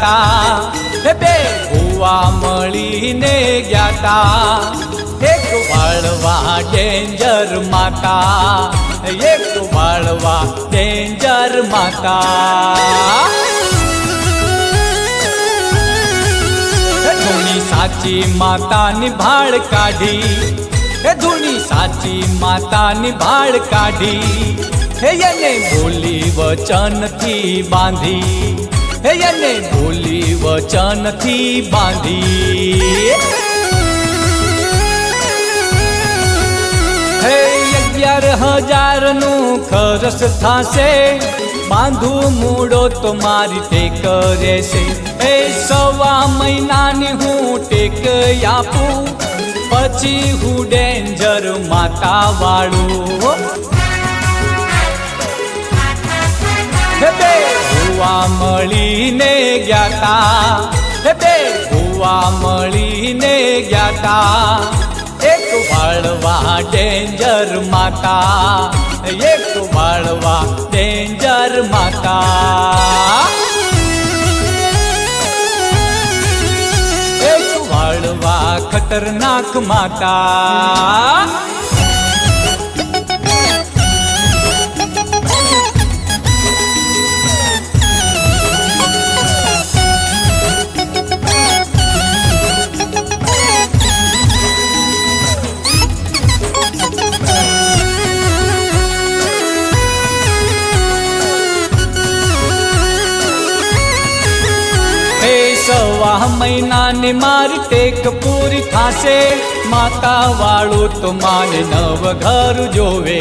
તા હે બે ભુવા મળીને ગયા. તા એક વાળવા ડેન્જર માતા. એક વાળવા ડેન્જર માતા. ધૂની સાચી માતાની ભાળ કાઢી. હે ધૂની સાચી માતાની ભાળ કાઢી. હે એને બોલી વચનથી બાંધી. હે એને બોલી વચનથી બાંધી. હે અગિયાર હજારનું ખરસ થાશે. બાંધું મૂડો તો મારી ટેક રહેશે. એ સવા મહિનાની હું ટેક આપું. પછી હું ડેન્જર માતા વાળું બે. ભુવા મળીને ગયા તા હે બે ભુવા મળીને ગયા તા એક વાળવા ડેન્જર માતા એક વાળવા ડેન્જર માતા એક વાળવા ખતરનાક માતા સવા મહિનાની મારી ટેક પૂરી થાશે. માતા વાળું તો માને નવ ઘર જોવે.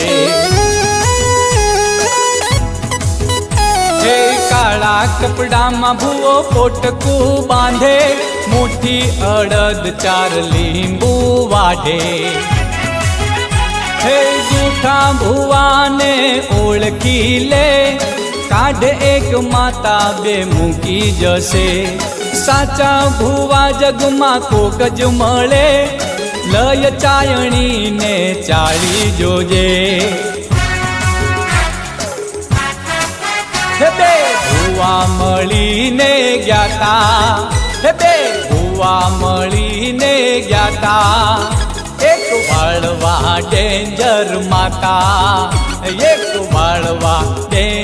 કાળા કપડામાં ભૂવો પોટકું બાંધે, મોટી અડદ ચાર લીંબુ વાઢે. જૂઠા ભુવાને ઓળખી લે કાઢ એક માતા બે મૂકી જશે. સાચા ભુવા જગમાં કોક જ મળે. લય ચાયણીને ચાળી જોજે. બે ભુવા મળીને ગયા હે બે ભુવા મળીને ગયા એક વાળવા ડેન્જર માતા. એક વાળવા ડેન્જર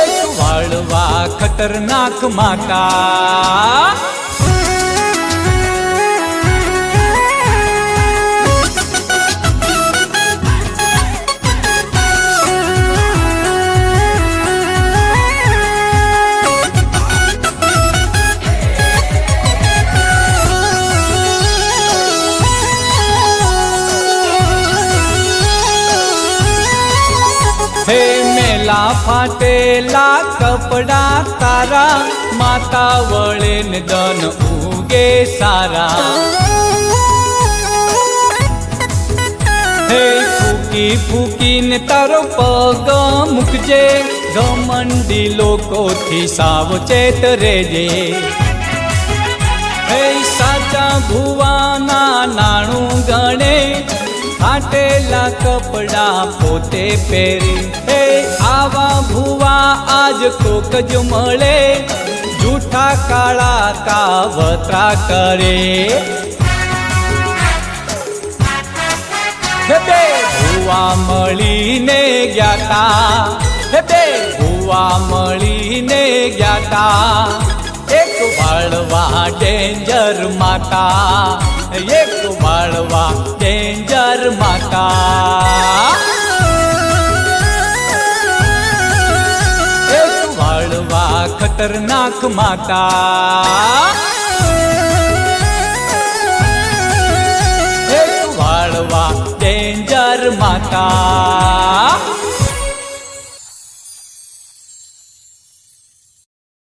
એક વાળવા ખતરનાક માતા. મેલા ફાટેલા કપડા તારા, માતા વળે ને ઉગે સારા. હે ફૂકી ફૂકીને તારો પગ મૂકજે, ઘમંડી લોકોથી સાવચેત રેજે હે સાચા ભુવાના નાણું ગણે, ફાટેલા કપડા પોતે પહેરે. આવા ભુવા આજ કોક જ મળે. જૂઠા કાળા કાવતરા કરે. બે. ભુવા મળીને ગયા તા ભુવા મળીને ગયા તા એક વાળવા ડેન્જર માતા. એક વાળવા ખતરનાક માતા. વાળવા ડેન્જર માતા.